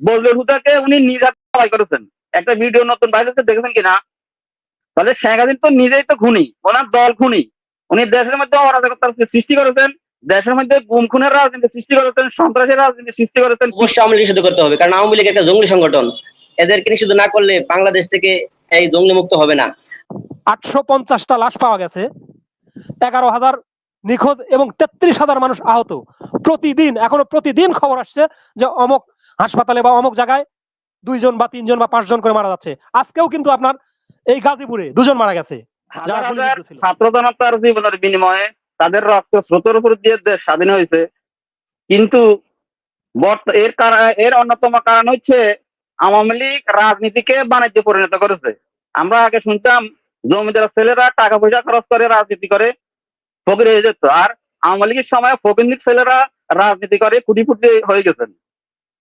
বজলুল হুদাকে উনি নিজ হাতে জবাই করেছেন। একটা ভিডিও নতুন বাইরে হচ্ছে দেখেছেন কিনা? তাহলে শেখ হাসিনা তো নিজেই তো খুনি ওনার দল খুনি। উনি দেশের মধ্যে অরাজকতার সৃষ্টি করেছেন দেশের মধ্যে গুম খুনের রাজনীতি সৃষ্টি করেছেন সন্ত্রাসের রাজনীতি সৃষ্টি করেছেন। অবশ্যই আওয়ামী লীগ নিষিদ্ধ করতে হবে কারণ আওয়ামী লীগ একটা জঙ্গলি সংগঠন। এদেরকে নিষিদ্ধ না করলে বাংলাদেশ থেকে এই জঙ্গলি মুক্ত হবে না। আটশো পঞ্চাশটা লাশ পাওয়া গেছে এগারো হাজার নিখোঁজ এবং তেত্রিশ হাজার মানুষ আহত। প্রতিদিন এখনও প্রতিদিন খবর আসছে যে অমক হাসপাতালে বা অমুক জায়গায় দুইজন বা তিনজন বা পাঁচজন করে মারা যাচ্ছে। আজকেও কিন্তু আপনার এই গাজীপুরে দুজন মারা গেছে। ছাত্র জনতার জীবনের বিনিময়ে তাদের রক্ত স্রোতের উপর দিয়ে দেশ স্বাধীন হয়েছে। কিন্তু এর কারণ এর অন্যতম কারণ হচ্ছে আওয়ামী লীগ রাজনীতিকে বাণিজ্যে পরিণত করেছে। আমরা আগে শুনতাম জমিদার ছেলেরা টাকা পয়সা খরচ করে রাজনীতি করে ফকির হয়ে যেত। আর আওয়ামী লীগের সময় ফকির ছেলেরা রাজনীতি করে কোটি কোটি হয়ে গেছেন।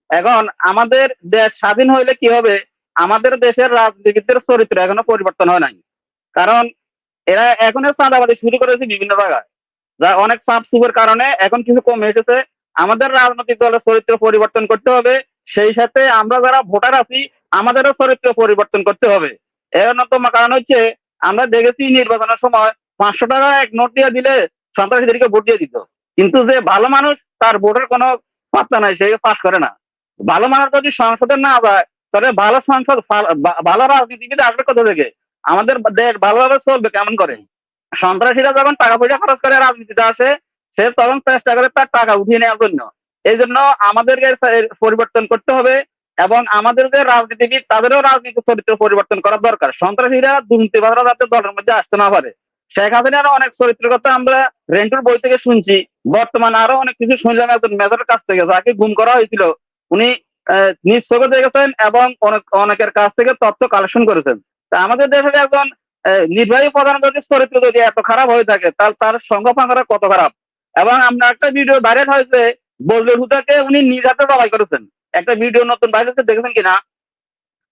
এখন আমাদের দেশ স্বাধীন হইলে কি হবে? আমাদের দেশের রাজনীতিবিদদের চরিত্র এখনও পরিবর্তন হয় নাই। কারণ এরা এখনও চাঁদাবাদি শুরু করেছে বিভিন্ন জায়গায়। যা অনেক চাপ চুপের কারণে এখন কিছু কমে এসেছে। আমাদের রাজনৈতিক দলের চরিত্র পরিবর্তন করতে হবে। সেই সাথে আমরা যারা ভোটার আছি, আমাদেরও চরিত্র পরিবর্তন করতে হবে। এর অন্যতম কারণ হচ্ছে, আমরা দেখেছি নির্বাচনের সময় পাঁচশো টাকা এক নোট দিয়ে দিলে সন্ত্রাসীদেরকে ভোট দিয়ে দিত। কিন্তু যে ভালো মানুষ, তার ভোটের কোনো পাত্তা নাই, সে পাশ করে না। ভালো মানুষ যদি সংসদে না যায় তাহলে ভালো সংসদ ভালো- রাজনীতিবিদ আসবে কোথা থেকে? আমাদের দেশ ভালোভাবে চলবে কেমন করে? সন্ত্রাসীরা যখন টাকা পয়সা খরচ করে রাজনীতিতে আসে, সে তখন চেষ্টা করে তার টাকা উঠিয়ে নেওয়ার জন্য। এই জন্য আমাদেরকে পরিবর্তন করতে হবে এবং আমাদের যে রাজনীতিবিদ, তাদেরও রাজনীতি চরিত্র পরিবর্তন করা দরকার। সন্ত্রাসীরা দুর্নীতিবাদরা যাতে দলের মধ্যে আসতে না পারে। শেখ হাসিনার অনেক চরিত্রের কথা আমরা রেন্টুর বই থেকে শুনছি। বর্তমানে আরও অনেক কিছু শুনলাম একজন মেজরের কাছ থেকে, যাকে গুম করা হয়েছিল। উনি নিজ চোখে দেখেছেন এবং অনেক, অনেকের কাছ থেকে তথ্য কালেকশন করেছেন। তা আমাদের দেশের একজন নির্বাহী প্রধান চরিত্র যদি এত খারাপ হয়ে থাকে, তাহলে তার সংখ্যা ফাঁকরা কত খারাপ? এবং আমরা একটা ভিডিও ভাইরাল হয়েছে, বজলুল হুদাকে উনি নিজ হাতে করেছেন। একটা ভিডিও নতুন ভাইরাল হয়েছে, দেখেছেন কিনা?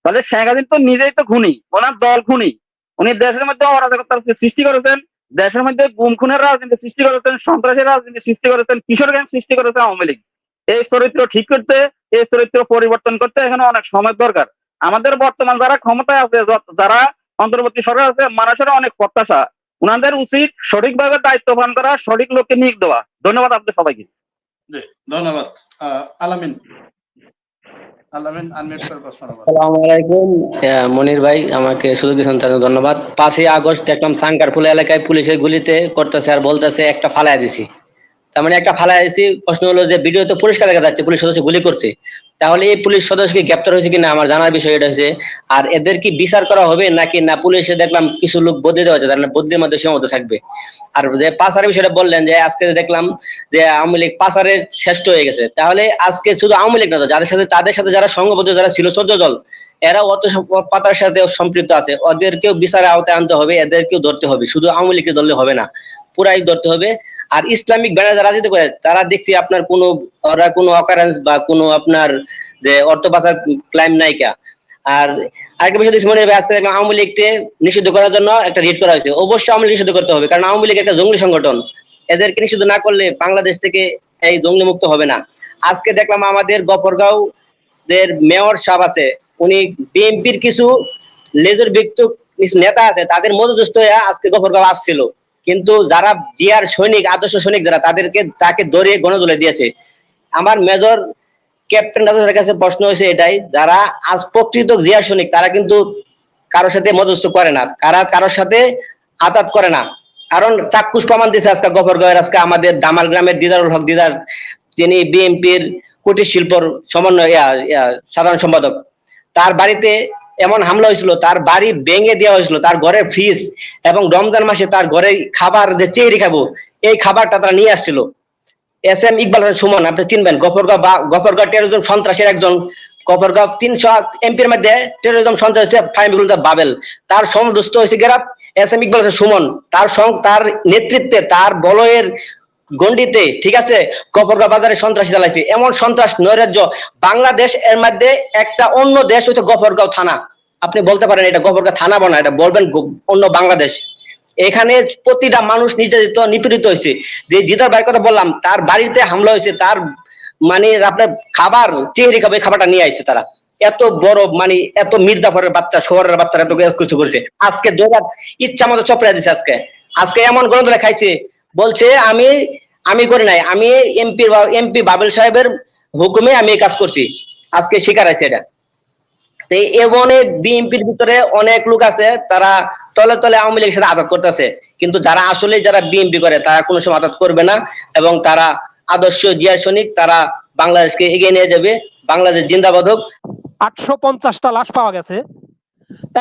তাহলে শেখ হাসিনা তো নিজেই তো খুনি, ওনার দল খুনি। উনি দেশের মধ্যে অরাজকতার সৃষ্টি করেছেন, দেশের মধ্যে গুম খুনের রাজনীতি সৃষ্টি করেছেন, সন্ত্রাসের রাজনীতি সৃষ্টি করেছেন, কিশোর গ্যাং সৃষ্টি করেছেন আওয়ামী লীগ। এই চরিত্র ঠিক করতে এই চরিত্র পরিবর্তন করতে এখানে অনেক সময় দরকার। আমাদের বর্তমান যারা ক্ষমতায় আছে যারা অন্তর্বর্তী সরকার আছে মানুষের অনেক প্রত্যাশা। উনাদের উচিত সঠিকভাবে দায়িত্ব পালন করা সঠিক লোককে নিয়োগ দেওয়া। ধন্যবাদ আপনাদের সবাইকে। জি ধন্যবাদ। আলামিন। মনির ভাই আমাকে সুযোগ দিয়েছেন ধন্যবাদ। পাঁচই আগস্ট দেখলাম সাঙ্কারপুল এলাকায় পুলিশের গুলিতে করতেছে আর বলতেছে একটা ফালায় দিছি। তার মানে একটা ফালায় দিছি প্রশ্ন হলো যে ভিডিও তো পরিষ্কার দেখা যাচ্ছে? পুলিশ সদস্য গুলি করছে। তাহলে এই পুলিশ সদস্যকে গ্রেপ্তার হয়েছে কিনা আমার জানার বিষয় এটা হচ্ছে, আর এদের কি বিচার করা হবে নাকি না? পুলিশে দেখলাম কিছু লোক বদলে দেওয়া হচ্ছে তার বদলির মধ্যে সীমাবদ্ধ থাকবে। আর যে পাসারের বিষয়টা বললেন যে আজকে দেখলাম যে আওয়ামী লীগ পাসারের শ্রেষ্ঠ হয়ে গেছে, তাহলে আজকে শুধু আওয়ামী লীগ না যাদের সাথে তাদের সাথে যারা সংঘবদ্ধ, যারা ছিল চোদ্দ দল এরা অত পাতার সাথে সম্পৃক্ত আছে। ওদেরকেও বিচারের আওতায় আনতে হবে, এদেরকেও ধরতে হবে। শুধু আওয়ামী লীগকে ধরলে হবে না। পুরাই ধরতে হবে। আর ইসলামিক ব্যানার যারা রাজনীতি করে তারা দেখছি আপনার কোনো, ওরা কোনো অকারেন্স বা কোনো আপনার যে অর্থ পাচার ক্লাইম নাইকা আর আরেকটা বিষয় দেখছি মনে হবে আজকে আওয়ামী লীগকে নিষিদ্ধ করার জন্য একটা রিট করা হয়েছে। অবশ্যই আওয়ামী লীগ নিষিদ্ধ করতে হবে, কারণ আওয়ামী লীগ একটা জঙ্গলি সংগঠন। এদেরকে নিষিদ্ধ না করলে বাংলাদেশ থেকে এই জঙ্গলি মুক্ত হবে না। আজকে দেখলাম আমাদের গফরগাঁও দের মেয়র সাহেব আছে, উনি বিএনপির কিছু লেজর ব্যক্তি কিছু নেতা আছে, তাদের মদদস্থ হয়ে আজকে গফরগাঁও আসছিল। কিন্তু যারা জিয়ার সৈনিক, আদর্শ সৈনিক যারা, তাদেরকে তাকে ধরে গণদলে দিয়েছে। আমার মেজর ক্যাপ্টেন রাজাদের কাছে প্রশ্ন হয়েছে এটাই, যারা আজ প্রকৃত জিয়া সৈনিক, তারা কিন্তু কারোর সাথে মদস্থ করে না, কারা কারোর সাথে আতাত করে না। কারণ চাক্ষুষ প্রমাণ দিয়েছে আজকে গফরগাঁয়ের আজকে আমাদের দামাল গ্রামের দিদারুল হক দিদার তিনি বিএনপির কুটির শিল্পর সমন্বয় সাধারণ সম্পাদক। তার বাড়িতে এমন হামলা হয়েছিল, তার বাড়ি ভেঙে দেওয়া হয়েছিল, তার ঘরের ফ্রিজ এবং রমজান মাসে তার ঘরে খাবার যে চেয়ে খাব, এই খাবারটা তারা নিয়ে আসছিল। এস এম ইকবাল সুমন, আপনি চিনবেন, গফরগাঁও বা, গফরগাঁও টেরোরিজম সন্ত্রাসের একজন, গফরগাঁও তিনশো এমপির মধ্যে টেরোরিজম সন্ত্রাস বাবেল। তার সমদুষ্ট হয়েছে গেরাপ এস এম ইকবাল সুমন, তার সং- তার নেতৃত্বে তার বলয়ের গন্ডিতে ঠিক আছে? গফরগাঁও বাজারে সন্ত্রাসী চালাইছে এমন সন্ত্রাস, নৈরাজ্য। বাংলাদেশ এর মধ্যে একটা অন্য দেশ হচ্ছে গফরগাঁও থানা। আপনি বলতে পারেন এটা গফরগাঁও থানা বনা এটা বলবেন অন্য বাংলাদেশ। এখানে প্রতিটা মানুষ নির্যাতিত, নিপীড়িত হয়েছে যে দিদার বাড়ির কথা বললাম, তার বাড়িতে হামলা হয়েছে তার মানে আপনার খাবার, চেহারি খাবে খাবারটা নিয়ে আসছে তারা। এত বড় মানে এত মির্জাফরের বাচ্চা, শহরের বাচ্চারা তো কিছু করছে। আজকে দৌড়াত ইচ্ছা মতো চপড়া দিচ্ছে আজকে। আজকে এমন ধরে খাইছে বলছে, আমি আমি করি নাই। আমি এমপি এমপি বাবেল সাহেবের হুকুমে আমি এই কাজ করছি। আজকে স্বীকার আছে এটা। তো এবং বিএনপির ভিতরে অনেক লোক আছে, তারা তলে তলে আওয়ামী লীগের সাথে আঘাত করতেছে। কিন্তু যারা আসলে যারা বিএনপি করে, তারা কোনো সময় আঘাত করবে না এবং তারা আদর্শ জিয়া সৈনিক, তারা বাংলাদেশকে এগিয়ে নিয়ে যাবে। বাংলাদেশ জিন্দাবাদ হোক। আটশো পঞ্চাশটা লাশ পাওয়া গেছে।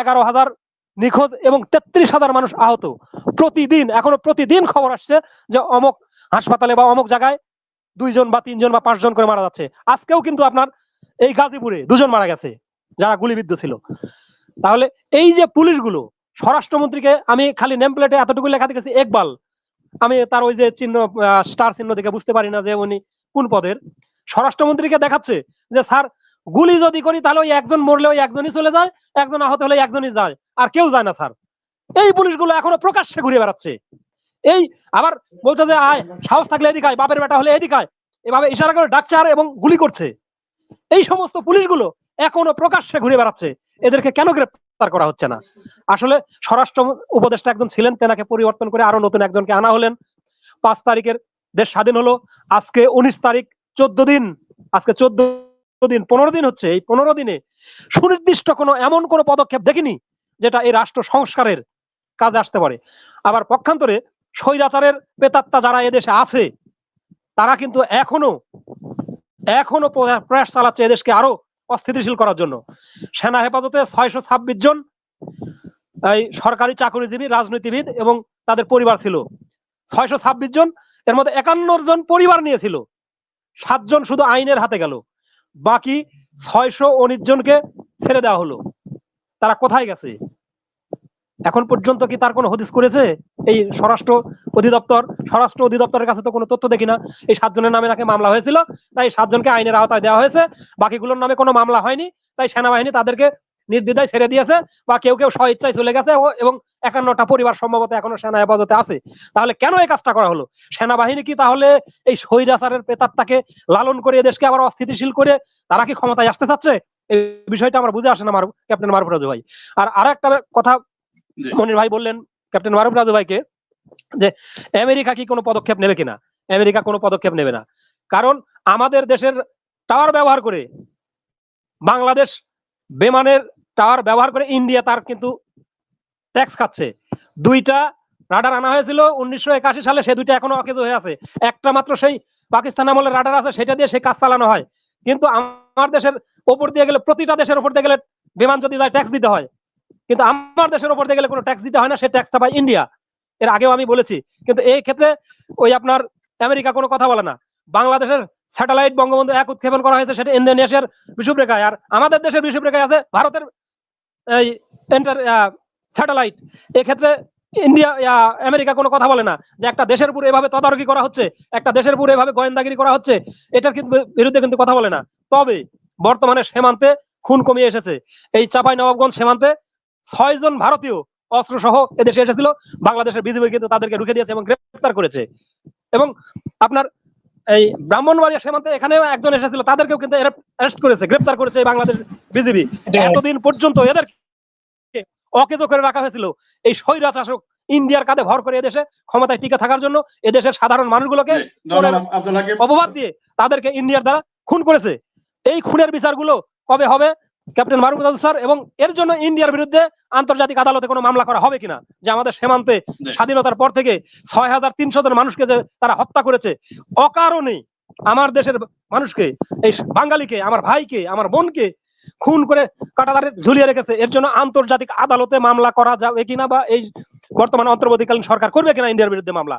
এগারো হাজার নিখোঁজ এবং তেত্রিশ হাজার মানুষ আহত। প্রতিদিন, এখনও প্রতিদিন খবর আসছে যে অমক হাসপাতালে বা অমক জায়গায় দুইজন বা তিনজন বা পাঁচজন করে মারা যাচ্ছে। আজকেও কিন্তু আপনার এই গাজীপুরে দুজন মারা গেছে, যারা গুলিবিদ্ধ ছিল। তাহলে এই যে পুলিশগুলো, স্বরাষ্ট্রমন্ত্রীকে আমি খালি নেম প্লেটে এতটুকু লেখা দেখেছি একবাল। আমি তার ওই যে চিহ্ন স্টার চিহ্ন দেখে বুঝতে পারি না যে উনি কোন পদের। স্বরাষ্ট্রমন্ত্রীকে দেখাচ্ছে যে, স্যার গুলি যদি করি, তাহলে ওই একজন মরলে ওই একজনই চলে যায়, একজন আহত হলে একজনই যায়, আর কেউ যায় না, স্যার। এই পুলিশগুলো এখনও প্রকাশ্যে ঘুরে বেড়াচ্ছে। এই আবার বলছে যে, আয়, সাহস থাকলে এদিকে আয়, বাপের বেটা হলে এদিকে আয়। এভাবে ইশারা করে ডাকছে আর এবং গুলি করছে। এই সমস্ত পুলিশগুলো এখনও প্রকাশ্যে ঘুরে বেড়াচ্ছে। এদেরকে কেন গ্রেপ্তার করা হচ্ছে না? আসলে স্বরাষ্ট্র উপদেষ্টা একজন ছিলেন, তেনাকে পরিবর্তন করে আরও নতুন একজনকে আনা হলেন। পাঁচ তারিখের দেশ স্বাধীন হলো। আজকে উনিশ তারিখ, চোদ্দ দিন। আজকে চোদ্দ দিন, পনেরো দিন হচ্ছে, এই পনেরো দিনে সুনির্দিষ্ট কোনো এমন কোনো পদক্ষেপ দেখিনি যেটা এই রাষ্ট্র সংস্কারের কাজে আসতে পারে। আবার পক্ষান্তরে স্বৈরাচারের পেতাত্তা যারা এদেশে আছে, তারা কিন্তু এখনও এখনও প্রয়াস চালাচ্ছে এদেশকে আরও অস্থিতিশীল করার জন্য। সেনা হেফাজতে ছয়শো ছাব্বিশ জন, এই সরকারি চাকরিজীবী, রাজনীতিবিদ এবং তাদের পরিবার ছিল। ছয়শো ছাব্বিশ জন, এর মধ্যে একান্ন জন পরিবার নিয়েছিল সাতজন শুধু আইনের হাতে গেল। বাকি ছয়শো উনিশ জনকে ছেড়ে দেওয়া হলো। তারা কোথায় গেছে? এখন পর্যন্ত কি তার কোনো হদিস করেছে? এই স্বরাষ্ট্র অধিদপ্তর, স্বরাষ্ট্র অধিদপ্তরের কাছে তো কোনো তথ্য দেখি না। এই সাতজনের নামে নাকি মামলা হয়েছিল, তাই সাতজনকে আইনের আওতায় দেওয়া হয়েছে। বাকিগুলোর নামে কোনো মামলা হয়নি, তাই সেনাবাহিনী তাদেরকে নির্দ্বিধায় ছেড়ে দিয়েছে বা কেউ কেউ স্বইচ্ছায় চলে গেছে এবং একান্নটা পরিবার সম্ভবত এখনও সেনা হেফাজতে আছে। তাহলে কেন এই কাজটা করা হলো? সেনাবাহিনী কি তাহলে এই স্বৈরাচারের প্রেতাত্মাকে লালন করে দেশকে আবার অস্থিতিশীল করে তারা কি ক্ষমতায় আসতে চাচ্ছে? এই বিষয়টা আমার বুঝে আসে না মারু ক্যাপ্টেন মারুফ রাজু ভাই। আর আর একটা কথা মনির ভাই বললেন ক্যাপ্টেন মারুফ রাজু ভাইকে যে আমেরিকা কি কোনো পদক্ষেপ নেবে কিনা? আমেরিকা কোনো পদক্ষেপ নেবে না। কারণ আমাদের দেশের টাওয়ার ব্যবহার করে বাংলাদেশ বেমানের টাওয়ার ব্যবহার করে ইন্ডিয়া তার কিন্তু ট্যাক্স খাচ্ছে। দুইটা রাডার আনা হয়েছিল উনিশশো একাশি সালে, সে দুইটা এখনও অকেজ হয়ে আছে। একটা মাত্র সেই পাকিস্তান আমলের রাডার আছে, সেটা দিয়ে সেই কাজ চালানো হয়। কিন্তু আমার দেশের ওপর দিয়ে গেলে, প্রতিটা দেশের ওপর দিয়ে গেলে বিমান যদি যায় ট্যাক্স দিতে হয়। কিন্তু আমার দেশের ওপর দিয়ে গেলে কোনো ট্যাক্স দিতে হয় না সেই ট্যাক্সটা পায় ইন্ডিয়া। এর আগেও আমি বলেছি। কিন্তু এই ক্ষেত্রে ওই আপনার আমেরিকা কোনো কথা বলে না। বাংলাদেশের স্যাটেলাইট বঙ্গবন্ধু এক উৎক্ষেপণ করা হয়েছে, সেটা ইন্দোনেশিয়ার বিষুবরেখায়। আর আমাদের দেশের বিষুবরেখায় আছে ভারতের এই এন্টার স্যাটেলাইট। এক্ষেত্রে ইন্ডিয়া আমেরিকা কোনো কথা বলে না যে একটা দেশের উপর এভাবে তদারকি করা হচ্ছে, একটা দেশের উপর এভাবে গোয়েন্দাগিরি করা হচ্ছে, এটার কিন্তু বিরুদ্ধে কিন্তু কথা বলে না। তবে বর্তমানে সীমান্তে খুন কমিয়ে এসেছে। এই চাপাই নবাবগঞ্জ সীমান্তে ছয় জন ভারতীয় অস্ত্র সহ এদেশে এসেছিল। বাংলাদেশের বিজিবি কিন্তু তাদেরকে রুখে দিয়েছে এবং গ্রেপ্তার করেছে। এবং আপনার এই ব্রাহ্মণবাড়িয়া সীমান্তে এখানেও একজন এসেছিল তাদেরকেও কিন্তু অ্যারেস্ট করেছে গ্রেফতার করেছে এই বাংলাদেশ বিজিবি। এতদিন পর্যন্ত এদের অকেজ করে রাখা হয়েছিল। এই স্বৈরা শাসক ইন্ডিয়ার কাঁধে ভর করে এদেশে ক্ষমতায় টিকে থাকার জন্য এদেশের সাধারণ মানুষগুলোকে অপবাদ দিয়ে তাদেরকে ইন্ডিয়ার দ্বারা খুন করেছে। এই খুনের বিচারগুলো কবে হবে? ক্যাপ্টেন মারুফ রাজু স্যার এবং এর জন্য ইন্ডিয়ার বিরুদ্ধে আন্তর্জাতিক আদালতে কোনো মামলা করা হবে কিনা? যে আমাদের সীমান্তে স্বাধীনতার পর থেকে ছয় হাজার তিনশো জন মানুষকে যে তারা হত্যা করেছে অকারণে আমার দেশের মানুষকে এই বাঙালিকে আমার ভাইকে আমার বোনকে খুন করে কাটাতারে ঝুলিয়ে রেখেছে। এর জন্য আন্তর্জাতিক আদালতে মামলা করা যাবে কিনা বা এই বর্তমান অন্তর্বর্তীকালীন সরকার করবে কিনা ইন্ডিয়ার বিরুদ্ধে মামলা?